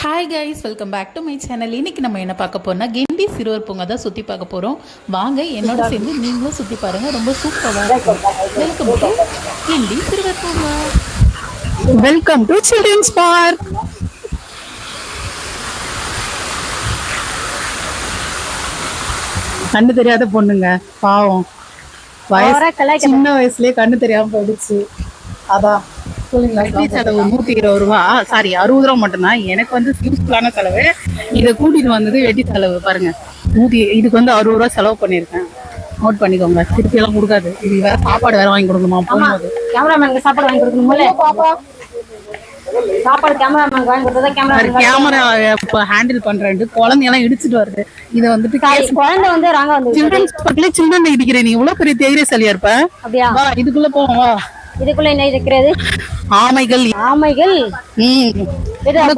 Hi guys welcome back to my channel இன்னைக்கு நம்ம என்ன பார்க்க போறோம்னா கிண்டி சிறுவர் பூங்கா தான் சுற்றி பார்க்க போகிறோம் வாங்க என்னோட சேர்ந்து நீங்களும் சுற்றி பாருங்க. ரொம்ப சூப்பராக இருக்கும் வெல்கம் டு கிண்டி சிறுவர் பூங்கா. வெல்கம் டு சில்ட்ரன்ஸ் பார்க் கண்ணு தெரியாத பொண்ணுங்க பாவம். வயசு சின்ன வயசுலயே கண்ணு தெரியாம போயிடுச்சு. அதான். செலவு நூத்தி இருபது ரூபா. சாரி அறுபது ரூபா மட்டும்தான். எனக்கு வந்து யூஸ்ஃபுல்லான செலவு. இதை கூட்டிட்டு வந்தது வெட்டி செலவு பாருங்க. நூத்தி இதுக்கு வந்து அறுபது ரூபா செலவு பண்ணியிருக்கேன். நோட் பண்ணிக்கோங்க. திருப்பி எல்லாம் கொடுக்காது. இது வேற சாப்பாடு வேற வாங்கி கொடுக்கணுமா? போகும்போது. கேமராமேனுக்கு சாப்பாடு வாங்கி கொடுக்கணும்ல? சாப்பாடு கேமராமேனுக்கு வாங்கி கொடுத்தா கேமரா கேமரா இப்போ ஹேண்டில் பண்றேன் குழந்தையெல்லாம் இடிச்சிட்டு வருது. இதை வந்துட்டு குழந்தை வந்து ராங்க வந்து சில்ட்ரன்ஸ் பார்க்ல சில்ட்ரன் இடிக்கிறேன் நீ இவ்வளவு பெரிய தைரியசாலியா இருப்ப? இதுக்குள்ள போவோம் வா. இதுக்குள்ள என்ன இருக்கிறது? ஆமைகள். ஆமைகள்.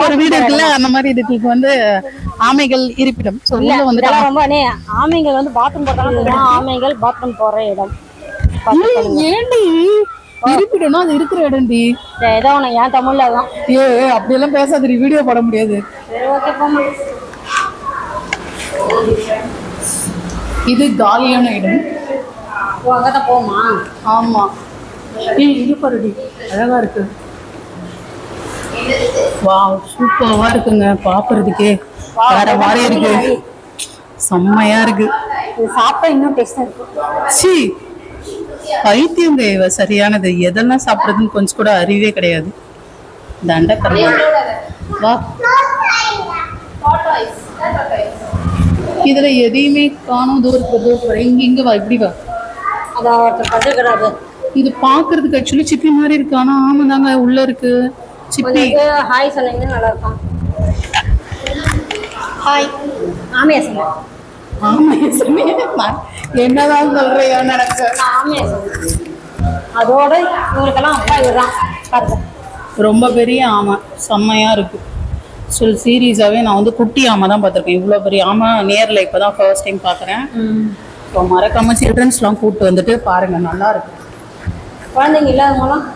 ஒரு வீடு இருக்குல்ல அந்த மாதிரி இதுக்கு வந்து ஆமைகள் இருப்பிடம். இதெல்லாம் ரொம்ப ஆமைகள் வந்து பாத்ரூம் போடுறாங்க ஆமைகள் பாத்ரூம் போற இடம். ஏன்டி இருப்பிடம்னா அது இருக்கிற இடம்டி. சரி, ஏதோ ஒண்ணு என் தமிழ்ல தான் ஏ அப்படியெல்லாம் பேசாதடி வீடியோ போட முடியாது. இது காலியான இடம். அங்கதான் போமா ஆமா. ஏய் இது பாருடி. அழகா இருக்கு. வாவ் சூப்பரா இருக்குங்க. பாக்குறதுக்கே வேற மாதிரி இருக்கு. செம்மையா இருக்கு. சாப்பிட்டா இன்னும் டேஸ்டா இருக்கும். சி பைத்தியங்க இவ. சரியானது. எதெல்லாம் சாப்பிடுறதுன்னு கொஞ்சம் கூட அறிவே கிடையாது. தண்ட வா. இதுல எதையுமே காணும் தூரம் தூரம் இங்க இங்க வா. இப்படி வா. அதான் ஒருத்தர் கற்றுக்கிறாரு இது பாக்குறதுக்கு ஆக்சுவலி சிப்பி மாதிரி இருக்கு. ஆனா ஆமா தாங்க உள்ள இருக்கு. சிப்பி. ஹாய் சொன்னீங்கன்னா நல்லா இருக்கும் ஹாய் ஆமையா சொன்னேன் ஆமா எசுமே. நான் என்னதான் சொல்றியோ நான் ஆமையா சொன்னேன் அதோட இவங்களுக்கெல்லாம் அப்பா இவர்தான். பாருங்க. ரொம்ப பெரிய ஆமை. செம்மையா இருக்கு. சொல் சீரியஸாவே நான் வந்து குட்டி ஆமை தான் பார்த்துருக்கேன். இவ்வளோ பெரிய ஆமை நேரில் இப்போ தான் ஃபர்ஸ்ட் டைம் பார்க்குறேன் இப்போ மறக்காம சில்ட்ரன்ஸ்லாம் கூப்பிட்டு வந்துட்டு பாருங்க நல்லா இருக்கு. குழந்தைங்க இல்லாதவங்களாம்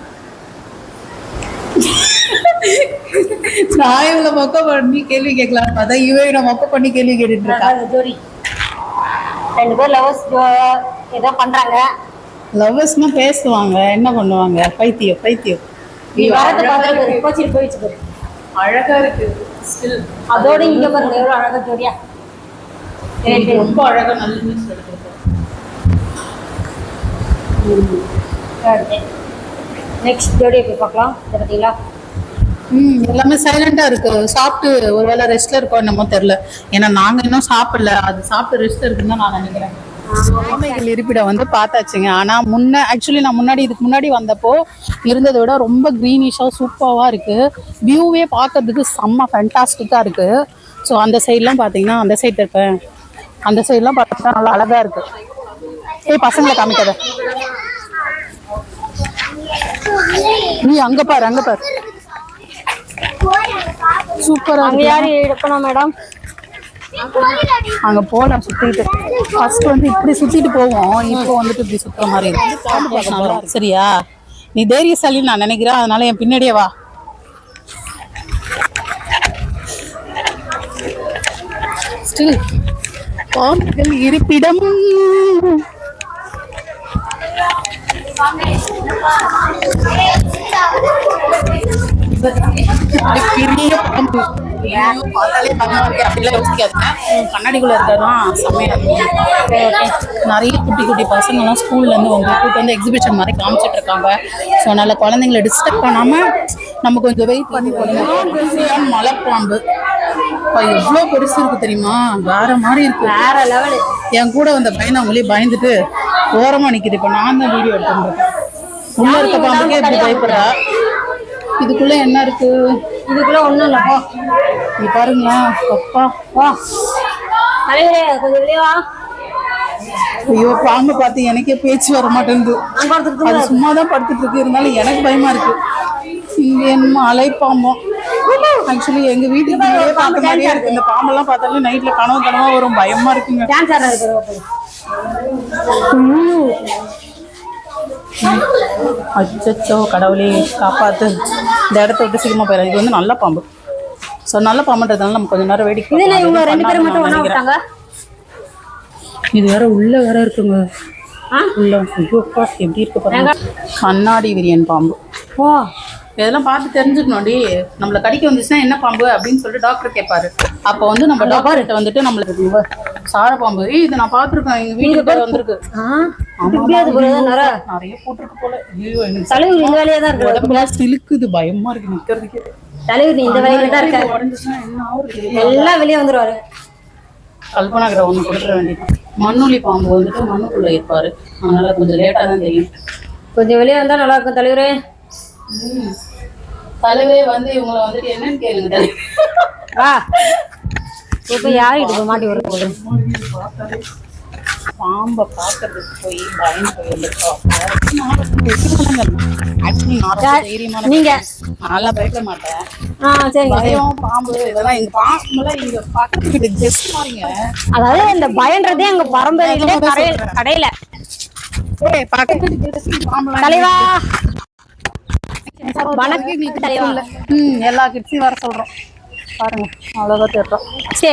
நான் இவ்வளோ மொக்க பண்ணி கேள்வி கேட்கலான்னு பார்த்தா இவன் இவனை மொக்க பண்ணி கேள்வி கேட்டுட்டு இருக்கா? அதாவது ஜோடி ரெண்டு பேர் லவர்ஸ் ஏதோ பண்றாங்க. லவ்வர்ஸ்னா பேசுவாங்க. என்ன பண்ணுவாங்க? பைத்தியம் பைத்தியம். நீ வரத்தை பார்த்துட்டு கோச்சிட்டு போயிடுச்சு பாரு. அழகா இருக்கு. ஸ்டில் அதோட இங்க பாருங்க எவ்வளவு அழகா ஜோடியா. ரொம்ப அழகா நல்ல நியூஸ் நெக்ஸ்ட் ஜோடியை போய் பார்க்கலாம். இதை பார்த்தீங்களா? ம் எல்லாமே சைலண்டா இருக்கு. சாப்பிட்டு ஒருவேளை ரெஸ்ட்ல இருக்கோம் என்னமோ தெரியல. ஏன்னா நாங்க இன்னும் சாப்பிடல. அது சாப்பிட்டு ரெஸ்ட் இருக்குன்னு தான் நான் நினைக்கிறேன். ஆமைகள் இருப்பிடம் வந்து பார்த்தாச்சுங்க. ஆனா முன்ன ஆக்சுவலி நான் முன்னாடி இதுக்கு முன்னாடி வந்தப்போ இருந்ததை விட ரொம்ப க்ரீனிஷாக சூப்பராக இருக்கு. வியூவே பார்க்கறதுக்கு செம்ம ஃபேண்டாஸ்டிக்கா இருக்கு. ஸோ அந்த சைட்லாம் பார்த்தீங்கன்னா அந்த சைட் இருப்பேன். அந்த சைட்லாம் பார்த்தா நல்லா அழகா இருக்கு. ஏய் பசங்களை காமிக்காத. நீ அங்க பாரு அங்க பாரு. சூப்பரா அங்க யாரு எடுக்கணும் மேடம் அங்க போலாம் சுத்திட்டு. ஃபர்ஸ்ட் வந்து இப்படி சுத்திட்டு போவோம். இப்போ வந்துட்டு இப்படி சுத்துற மாதிரி இருக்கு. சரியா? நீ தைரியசாலின்னு நான் நினைக்கிறேன். அதனால என் பின்னாடியே வா. ஸ்டில் பாம்புகள் இருப்பிடம். பெரிய பாம்பு. பார்த்தாலே பயமா இருக்கு. அப்படிலாம் யோசிக்காதீங்க. கண்ணாடிக்குள்ள இருக்கறதுதான் செம்மையா இருக்கும். நிறைய குட்டி குட்டி பசங்கலாம் ஸ்கூல்ல இருந்து வந்து கூட்டு வந்து எக்ஸிபிஷன் மாதிரி காமிச்சிட்டு இருக்காங்க. ஸோ அதனால குழந்தைங்களை டிஸ்டர்ப் பண்ணாம நம்ம கொஞ்சம் வெயிட் பண்ணி போடணும் மலைப்பாம்பு. அப்பா, எவ்வளவு பெருசு இருக்கு தெரியுமா? வேற மாதிரி இருக்கு. வேற லெவலு என் கூட வந்த பையன் அவங்களே பயந்துட்டு ஓரமா நிக்குது. இப்ப நான் தான் வீடியோ எடுத்துருக்கேன் உள்ள இருக்க பாம்புக்கே இப்படி பயப்படுறா. இதுக்குள்ள என்ன இருக்கு? இதுக்குள்ள ஒண்ணும் இல்லை போ. இது பாருங்களேன் அப்பா. வா. ஐயோ பாம்பை பார்த்து எனக்கே பேச்சு வர மாட்டேங்குது. அது சும்மா தான் படுத்துட்டு இருக்கு. இருந்தாலும் எனக்கு பயமா இருக்கு. இங்க என்னமோ அலைப்பாம்பம் ஆக்சுவலி எங்க வீட்டுக்கு பார்த்த மாதிரியே இருக்கு. இந்த பாம்பெல்லாம் பார்த்தாலும் நைட்ல கனவு கனவா வரும். பயமா இருக்குங்க. அச்சச்சோ கடவுளே காப்பாத்து. இந்த இடத்த விட்டு சீக்கிரமா போயிடும் இது வந்து நல்ல பாம்பு. ஸோ நல்ல பாம்புன்றதுனால நம்ம கொஞ்ச நேரம் வேடிக்கை இதுல. இவங்க ரெண்டு பேரும் மட்டும். விட்டாங்க? இது வேற உள்ள வேற இருக்குங்க. ஆ? உள்ள ஐயோ அப்பா, எப்படி இருக்கு பாருங்க. கண்ணாடி விரியன் பாம்பு. ஓ இதெல்லாம் பார்த்து தெரிஞ்சுக்கணும்டி. நம்மள கடிக்க வந்துச்சுன்னா என்ன பாம்பு அப்படின்னு சொல்லிட்டு டாக்டர் கேட்பாரு அப்போ வந்து நம்ம டாக்டர்கிட்ட வந்துட்டு நம்மளுக்கு சார பாம்பு. இது நான் பார்த்துருக்கேன். எங்க வீட்டுக்கு வந்திருக்கு. நிறைய போட்டிருக்கு போல. ஐயோ எனக்கு தலைவர் இந்த வேலையா தான் இருக்கு. உடம்புலாம் சிலுக்குது பயமா இருக்கு நிக்கிறதுக்கே. தலைவர் இந்த வேலையில தான் இருக்க. உடஞ்சுச்சுன்னா என்ன ஆகுறது? எல்லாம் வெளியே வந்துருவாரு. கல்பனா ஒன்று கொடுத்துட வேண்டியது. மண்ணுளி பாம்பு வந்துட்டு மண்ணுக்குள்ள இருப்பாரு. அதனால கொஞ்சம் லேட்டாக தான் தெரியும். கொஞ்சம் வெளியே வந்தா நல்லா இருக்கும் தலைவரே. தலைவே வந்து இவங்கள வந்துட்டு என்னன்னு கேளுங்க தலைவர். இப்ப யாருக்கிட்ட போய் மாட்டி வர போகுது பாம்பை பார்க்கறதுக்கு போய் பயந்து நீங்க நல்லா பயப்பட மாட்டேன். பயம் பாம்பு இதெல்லாம் எங்க பாம்புலாம் இங்க அதாவது இந்த பயன்றதே எங்க பரம்பரையிலே கடையில கடையில தலைவா! வணக்கம் தலைவா ம் எல்லா கிட்ஸையும் வர சொல்றோம். பாருங்க அழகா தேடுறோம். சே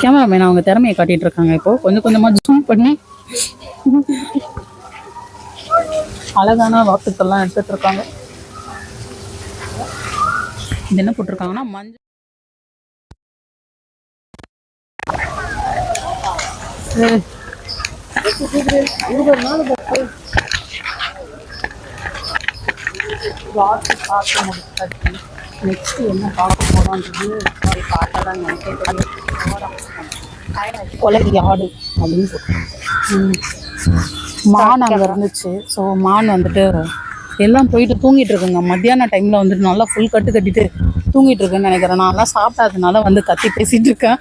கேமராமேன் அவங்க திறமையை காட்டிட்டு இருக்காங்க இப்போ. கொஞ்சம் கொஞ்சமா ஜூம் பண்ணி. அழகான வாக்குக்கள்லாம் எடுத்துட்டு இருக்காங்க. இது என்ன போட்டிருக்காங்கன்னா மஞ்சள் வாக்கு பார்க்க முடிச்சாச்சு நெக்ஸ்ட் என்ன பார்க்க போறோம்ன்றது சாரி பார்க்கலாம் நினைக்கிறேன். கொலை ஆடு அப்படின்னு மான் அங்கே இருந்துச்சு. ஸோ மான் வந்துட்டு எல்லாம் போயிட்டு தூங்கிட்டு இருக்குங்க. மத்தியான டைமில் வந்துட்டு நல்லா ஃபுல் கட்டு கட்டிட்டு தூங்கிட்டு இருக்குன்னு நினைக்கிறேன். நான்லாம் சாப்பிடாதனால வந்து கத்தி பேசிட்டு இருக்கேன்.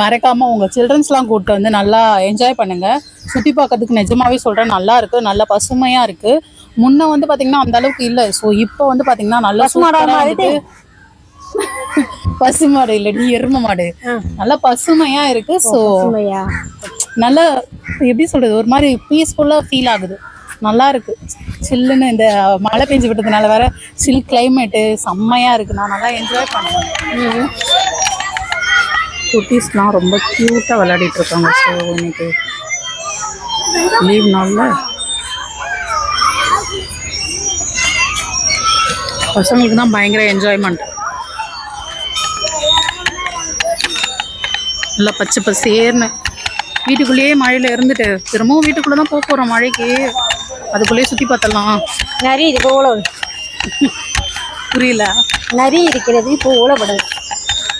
மறக்காம உங்க சில்ட்ரன்ஸ்லாம் கூப்பிட்டு வந்து நல்லா என்ஜாய் பண்ணுங்க. சுத்தி பார்க்கறதுக்கு நிஜமாவே சொல்றேன் நல்லா இருக்கு நல்ல பசுமையா இருக்கு. முன்ன வந்து பாத்தீங்கன்னா அந்த அளவுக்கு இல்ல. ஸோ இப்போ வந்து பாத்தீங்கன்னா நல்லா சூப்பரா வந்துட்டு பசுமாடு இல்ல நீ எரும மாடு. நல்லா பசுமையா இருக்கு. ஸோ நல்ல எப்படி சொல்றது ஒரு மாதிரி பீஸ்ஃபுல்லா ஃபீல் ஆகுது. நல்லா இருக்கு. சில்லுன்னு இந்த மழை பெஞ்சு விட்டதுனால வேற சில் கிளைமேட்டு செம்மையா இருக்கு. நான் நல்லா என்ஜாய் பண்ணேன் குட்டீஸ்லாம் ரொம்ப க்யூட்டாக விளையாடிட்டு இருக்காங்க ஸோ இன்னைக்கு லீவ் நாளில் பசங்களுக்கு தான் பயங்கர என்ஜாய்மெண்ட் நல்லா பச்சை பசேர்னு. வீட்டுக்குள்ளேயே மழையில் இருந்துட்டு திரும்பவும் வீட்டுக்குள்ளே தான் போக போகிறோம் மழைக்கு. அதுக்குள்ளேயே சுற்றி பார்த்தலாம் நரி இருக்கு உழவு புரியல. நரி இருக்கிறது இப்போ உழப்படுது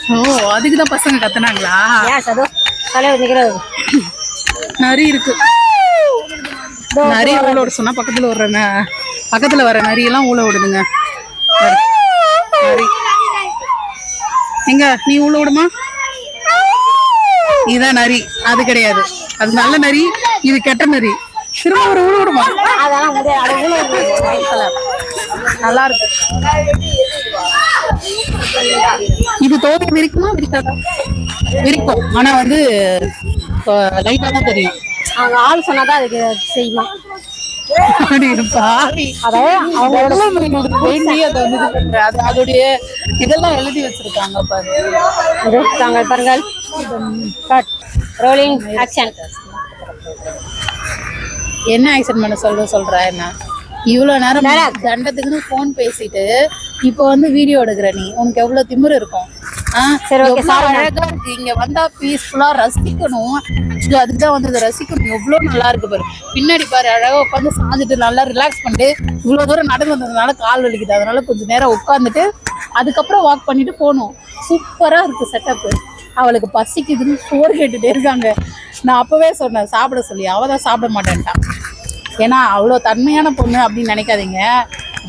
ஓ அதுக்கு தான் பசங்க கத்துனாங்களா? ஏன் சதோ தலைவர் நிக்கிறது நரி இருக்கு. நரி ஊழ விட சொன்னா பக்கத்துல வர்ற பக்கத்துல வர நரியெல்லாம் ஊழ விடுதுங்க. நரி. எங்க நீ ஊழ விடுமா? இதான் நரி. அது கிடையாது. அது நல்ல நரி இது கெட்ட நரி. திரும்ப ஒரு ஊழ விடுமா? அது. நல்லா இருக்கு. இது தோகை விரிக்குமா? விரிக்காதா? விரிக்கும். ஆனா வந்து லைட்டா தான் தெரியும். அவங்க ஆள் சொன்னாதான் அதுக்கு செய்யுமா? அதோடைய இதெல்லாம் எழுதி வச்சிருக்காங்க பாரு. இது தாங்கள் பாருங்கள் ரோலிங் ஆக்ஷன் என்ன ஆக்சன் பண்ண சொல்ற சொல்ற என்ன? இவ்வளவு நேரம் தண்டத்துக்குன்னு ஃபோன் பேசிட்டு இப்போ வந்து வீடியோ எடுக்கிற நீ. உனக்கு எவ்வளவு திமிரு இருக்கும்? சரி, sorry, அழகா இருக்கு. இங்க வந்தா பீஸ்ஃபுல்லா ரசிக்கணும். Actually அதுக்கு தான் வந்தது. ரசிக்கணும். எவ்வளவு நல்லா இருக்கு பாரு. பின்னாடி பாரு அழகா உட்காந்து சாஞ்சிட்டு நல்லா ரிலாக்ஸ் பண்ணிட்டு இவ்வளவு தூரம் நடந்து வந்ததுனால கால் வலிக்குது. அதனால கொஞ்சம் நேரம் உட்காந்துட்டு அதுக்கப்புறம் வாக் பண்ணிட்டு போகணும். சூப்பரா இருக்கு செட்டப் அவளுக்கு பசிக்குதுன்னு சோறு கேட்டுட்டே இருக்காங்க. நான் அப்பவே சொன்னேன் சாப்பிட சொல்லி. அவ தான் சாப்பிட மாட்டேன்ட்டான் ஏன்னா அவ்வளோ தன்மையான பொண்ணு அப்படின்னு நினைக்காதீங்க.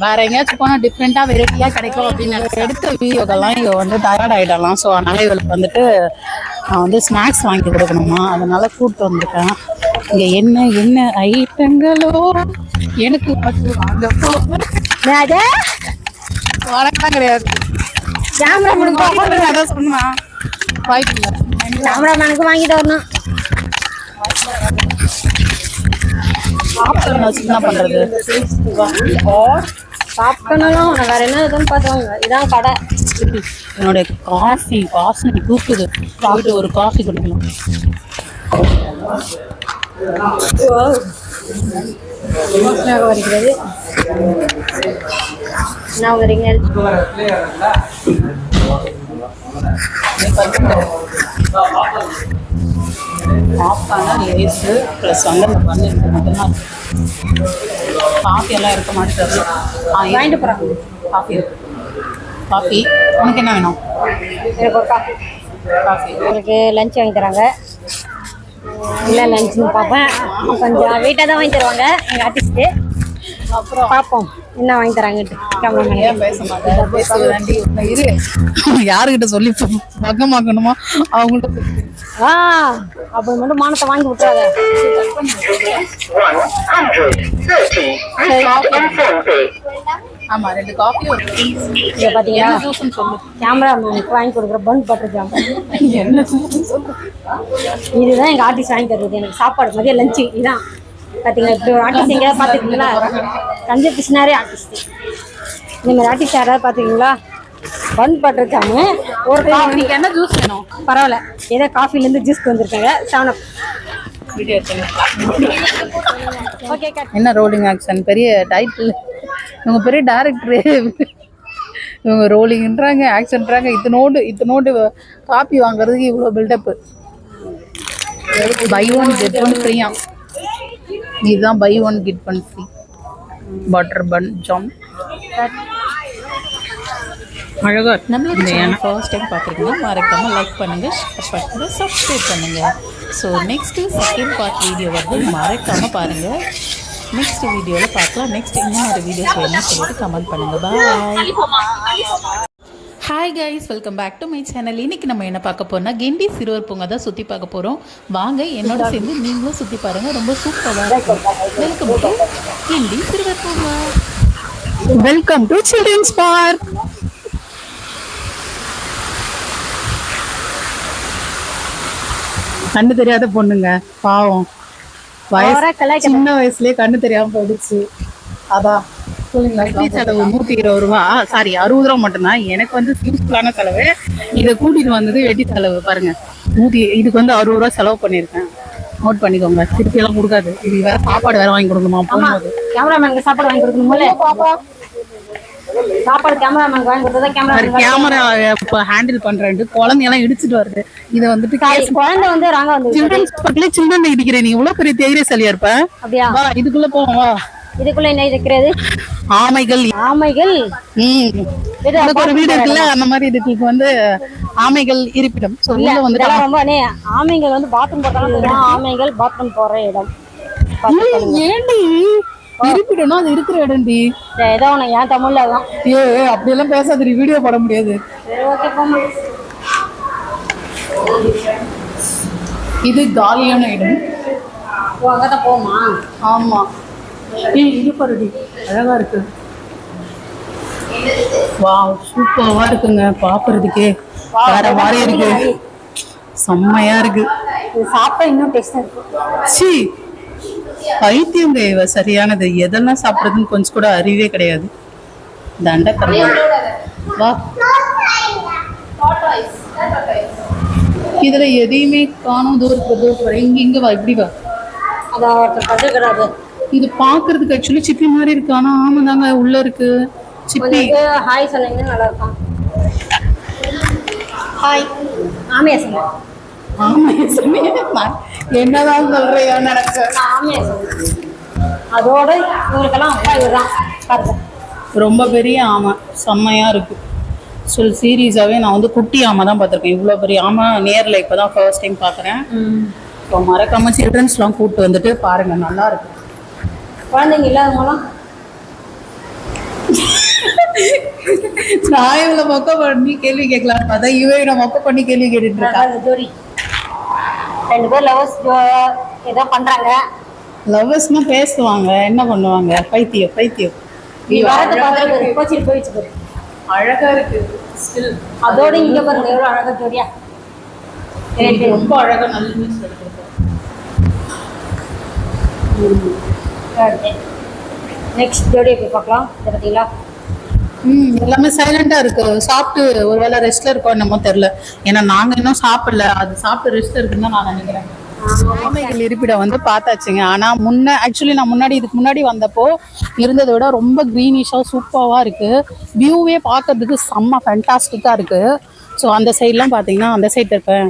வேற எங்கேயாச்சும் போனால் டிஃப்ரெண்ட்டாக வெரைட்டியாக கிடைக்கும் அப்படின்னு எடுத்த வீடியோக்கெல்லாம் இவ வந்து டயர்ட் ஆகிடலாம் ஸோ அதனால இவளுக்கு வந்துட்டு நான் வந்து ஸ்நாக்ஸ் வாங்கி கொடுக்கணுமா? அதனால கூப்பிட்டு வந்திருக்கேன். இங்கே என்ன என்ன ஐட்டங்களோ எனக்கு வாங்க வணக்கம் கிடையாது. கேமரா வாங்கிட்டு அதான் சொன்னா. வாய்ப்பு கேமராமேனுக்கு வாங்கிட்டு வரணும். வச்சு என்ன பண்றது. சாப்பிட்டனாலும் நான் வேற என்ன இதுன்னு பார்த்தவங்க இதான் கடை. என்னுடைய காஃபி வாசனை தூக்குது. போயிட்டு ஒரு காஃபி குடிக்கணும். வருகிறது என்ன வரீங்க பாப்கார்னா லேஸு ப்ளஸ் வந்து அந்த பண்ணு இது மட்டும்தான் காஃபி எல்லாம் இருக்க மாட்டேங்குது. ஆ வாங்கிட்டு போகிறாங்க காஃபி இருக்கு. காஃபி உனக்கு என்ன வேணும்? எனக்கு ஒரு காஃபி காஃபி எனக்கு லஞ்ச் வாங்கி தராங்க. என்ன லஞ்சுன்னு பார்ப்பேன். கொஞ்சம் வெயிட்டாக தான் வாங்கி தருவாங்க. எங்கள் ஆர்டிஸ்ட்டு அப்புறம்? பார்ப்போம். என்ன வாங்கி இரு. யாருக்கிட்ட சொல்லி பக்கமாக்கணுமா? அவங்கள்ட்ட. ஆ அப்படி மட்டும் மானத்தை வாங்கி விட்டுறாத. ஆமா ரெண்டு காஃபி ஜூஸ்னு சொல்லு. கேமராமேனுக்கு வாங்கி கொடுக்குற பன் பட்டர் ஜாம் இதுதான் எங்கள் ஆர்டிஸ்ட் வாங்கி தருது எனக்கு சாப்பாடு மதியம் லஞ்சு இதுதான் பார்த்தீங்களா இப்படி ஒரு ஆர்டிஸ்ட் எங்கேயாவது பார்த்துருக்கீங்களா கஞ்ச கிருஷ்ணாரே ஆர்டிஸ்ட் இந்த மாதிரி ஆர்டிஸ்ட் யாராவது பார்த்துருக்கீங்களா பன் ஜாமு ஒரு என்ன ஜூஸ் வேணும்? பரவாயில்ல. ஏதோ காஃபிலேருந்து ஜூஸ்க்கு வந்திருக்காங்க. செவன் அப் வீடியோ எடுத்துங்க. ஓகே கட் என்ன ரோலிங் ஆக்ஷன் பெரிய டைட்டில் இவங்க பெரிய டேரக்டரு இவங்க ரோலிங்ன்றாங்க ஆக்ஷன்றாங்க இத்தனோடு இத்தனோடு காப்பி வாங்குறதுக்கு இவ்வளோ buildup buy one get one ஃப்ரீயா இதுதான் buy one get one free butter bun jam அழகா இருக்கு. நம்மளோட இந்த சேனல். ஃபர்ஸ்ட் டைம் பார்க்குறீங்கன்னா மறக்காமல் லைக் பண்ணுங்கள் ஷேர் பண்ணுங்கள் சப்ஸ்கிரைப் பண்ணுங்கள் so next second part video வந்து மறக்காமல் பாருங்கள் நெக்ஸ்ட் வீடியோவில் பார்க்கலாம். நெக்ஸ்ட் இந்த மாதிரி வீடியோஸ் வேணும்னு சொல்லிட்டு கமெண்ட் பண்ணுங்கள் bye hi guys welcome back to my channel இன்னைக்கு நம்ம என்ன பார்க்க போறோம்னா கிண்டி சிறுவர் பூங்கா தான் சுற்றி பார்க்க போகிறோம் வாங்க என்னோட சேர்ந்து நீங்களும் சுற்றி பாருங்கள் ரொம்ப சூப்பராக இருக்கும் வெல்கம் டு கிண்டி சிறுவர் பூங்கா. வெல்கம் டு சில்ட்ரன்ஸ் பார்க் கண்ணு தெரியாத பொண்ணுங்க பாவம். வயசு சின்ன வயசுலயே கண்ணு தெரியாம போயிடுச்சு. அதான். வட்டி செலவு நூத்தி இருபது ரூபா. சாரி அறுபது ரூபா மட்டும்தான். எனக்கு வந்து யூஸ்ஃபுல்லான செலவு. இதை கூட்டிட்டு வந்தது வெட்டி செலவு பாருங்க. நூத்தி இதுக்கு வந்து அறுபது ரூபா செலவு பண்ணியிருக்கேன். நோட் பண்ணிக்கோங்க. திருப்பி எல்லாம் கொடுக்காது. இது வேற சாப்பாடு வேற வாங்கி கொடுக்கணுமா? போகும்போது. கேமராமேனுக்கு சாப்பாடு வாங்கி கொடுக்கணும்ல? சாப்பாடு கேமராமேனுக்கு வாங்கி கொடுத்தா கேமராமேன் கேமரா இப்போ ஹேண்டில் பண்றேன் குழந்தையெல்லாம் இடிச்சிட்டு வருது. இதை வந்துட்டு குழந்தை வந்து ராங்க வந்து சில்ட்ரன்ஸ் பக்கத்துல சில்ட்ரன் இடிக்கிறேன் நீ. இவ்வளவு பெரிய தைரியசாலியா இருப்ப? அப்படியா? இதுக்குள்ள போவோம் இதுக்குள்ள என்ன இருக்கிறது? ஆமைகள். ஆமைகள்? ஒரு வீடு இருக்குல்ல அந்த மாதிரி இதுக்கு வந்து ஆமைகள் இருப்பிடம். இதெல்லாம் ரொம்ப ஆமைகள் வந்து பாத்ரூம் போட்டாலும் ஆமைகள் பாத்ரூம் போற இடம். ஏன்டி இருப்பிடம்னா அது இருக்கிற இடம்டி. சரி, ஏதோ ஒன்று என் தமிழ்ல தான் ஏ அப்படியெல்லாம் பேசாதடி வீடியோ போட முடியாது. இது காலியான இடம். போமா ஆமா. ஏய் இது பாருடி. அழகா இருக்கு. வாவ் சூப்பரா இருக்குங்க. பாக்குறதுக்கே வேற மாதிரி இருக்கு. செம்மையா இருக்கு. சாப்பிட்டா இன்னும் டேஸ்டாக இருக்கும். சி பைத்தியங்க இவ சரியானது. எதெல்லாம் சாப்பிடுறதுன்னு கொஞ்சம் கூட அறிவே கிடையாது. தண்டக்கரம். வா. இதுல எதையுமே காணும் தூரத்துல தூரத்துல இங்க இங்க வா இப்படி வா. அதை ஒருத்தர் கற்றுக்கிறாரு இது பாக்குறதுக்கு ஆக்சுவலி சிப்பி மாதிரி இருக்கு. ஆனா ஆமாதாங்க உள்ள இருக்கு. சிப்பி. ஹாய் சொன்னீங்கன்னா நல்லா இருக்கும் ஹாய் ஆமையா சொன்னேன் ஆமா எசுமே. நான் என்னதான் சொல்றியா நடக்க ஆமையா சொன்னேன் அதோட இவருக்கெல்லாம் அப்பா இவர் தான் பாருங்க. ரொம்ப பெரிய ஆமை. செம்மையா இருக்கு. சொல் சீரியஸாவே நான் வந்து குட்டி ஆமை தான் பார்த்துருக்கேன். இவ்வளோ பெரிய ஆமை நேரில் இப்போ தான் ஃபர்ஸ்ட் டைம் பார்க்குறேன் ஸோ மறக்காம சில்ட்ரன்ஸ்லாம் கூப்பிட்டு வந்துட்டு பாருங்க. நல்லா இருக்கு. குழந்தைங்க இல்லாதவங்களாம் நான் இவ்வளோ மொக்க பண்ணி கேள்வி கேட்கலாம். பார்த்தா இவன் நம்ம மொக்க பண்ணி கேள்வி கேட்டுட்டு இருக்கா. அழகா ஜோடி. ரெண்டு பேர் லவர்ஸ் ஏதோ பண்றாங்க. லவ்வர்ஸ்னா பேசுவாங்க. என்ன பண்ணுவாங்க? பைத்தியம் பைத்தியம். நீ வரத பார்த்து கோச்சிட்டு போயிடுச்சு பாரு. அழகா இருக்கு. ஸ்டில் அதோட இங்க பாருங்க எவ்வளவு அழகா ஜோடியா. எனக்கு ரொம்ப அழகா நல்ல நியூஸ் எடுத்திருக்கேன் நெக்ஸ்ட் ஜோடியை போய் பார்க்கலாம். இதை பார்த்தீங்களா ம் எல்லாமே சைலண்டா இருக்கு. சாப்பிட்டு ஒருவேளை ரெஸ்ட்ல இருக்கோம் என்னமோ தெரியல. ஏன்னா நாங்க இன்னும் சாப்பிடல. அது சாப்பிட்டு ரெஸ்ட் இருக்குன்னு தான் நான் நினைக்கிறேன். ஆமைகள் இருப்பிடம் வந்து பார்த்தாச்சுங்க. ஆனா முன்ன ஆக்சுவலி நான் முன்னாடி இதுக்கு முன்னாடி வந்தப்போ இருந்ததை விட ரொம்ப க்ரீனிஷா சூப்பராக இருக்கு. வியூவே பார்க்கறதுக்கு செம்ம ஃபேண்டாஸ்டிக்கா இருக்கு. ஸோ அந்த சைட்லாம் பார்த்தீங்கன்னா அந்த சைடு இருப்பேன்.